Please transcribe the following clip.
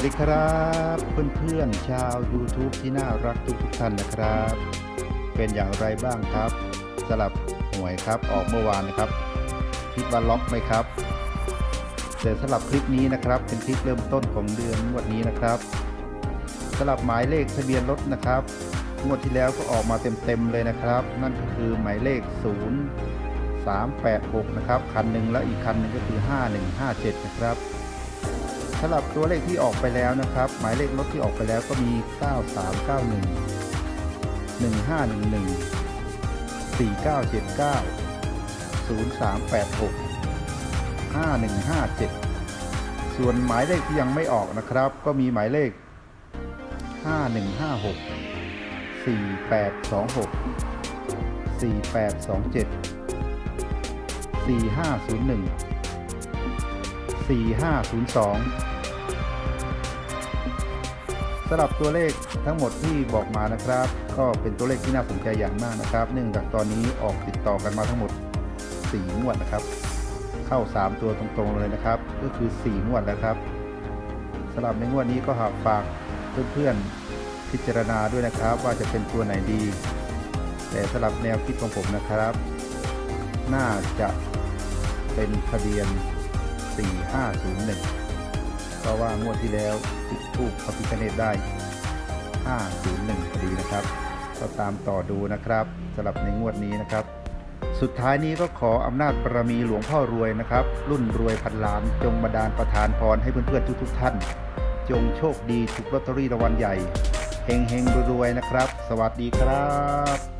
ัสดีครับ เพื่อนๆชาว YouTube ที่น่ารักทุกๆท่านนะครับ เป็นอย่างไรบ้างครับสลับหวยครับออกเมื่อวานนะครับคิดว่าล็อกไหมครับ แต่สลับคลิปนี้นะครับ เป็นคลิปเริ่มต้นของเดือนงวดนี้นะครับสลับหมายเลขทะเบียนรถนะครับงวดที่แล้วก็ออกมาเต็มๆเลยนะครับ นั่นก็คือหมายเลข 0 3 8 6 นะครับคันหนึ่งและอีกคันหนึ่งก็คือ 5157 นะครับ สำหรับตัวเลขที่ออกไปแล้วนะครับ หมายเลขรถที่ออกไปแล้วก็มี 9391 1511 4979 0386 5157 ส่วนหมายเลขที่ยังไม่ออกนะครับ ก็มีหมายเลข 5156 4826 4827 4501 4502สำหรับตัวเลขทั้งหมดที่บอกมานะครับ ก็เป็นตัวเลขที่น่าสนใจอย่างมากนะครับ เนื่องจากตอนนี้ออกติดต่อกันมาทั้งหมด 4 งวดนะครับ เข้า 3 ตัวตรงๆเลยนะครับ ก็คือ 4 งวดแล้วครับสำหรับในงวดนี้ก็หากฝากเพื่อนๆพิจารณาด้วยนะครับ ว่าจะเป็นตัวไหนดี แต่สำหรับแนวคิดของผมนะครับ น่าจะเป็นทะเบียน 4501 เพราะว่างวดที่แล้วจุดทูปพระพิฆเนตได้ 501พอดีนะครับ ก็ตามต่อดูนะครับสำหรับในงวดนี้นะครับ สุดท้ายนี้ก็ขออำนาจบารมีหลวงพ่อรวยนะครับ รุ่นรวยพันล้าน จงมาดาลประทานพรให้เพื่อนๆทุกๆท่าน จงโชคดีถูกลอตเตอรี่รางวัลใหญ่เฮงๆรวยๆนะครับ สวัสดีครับ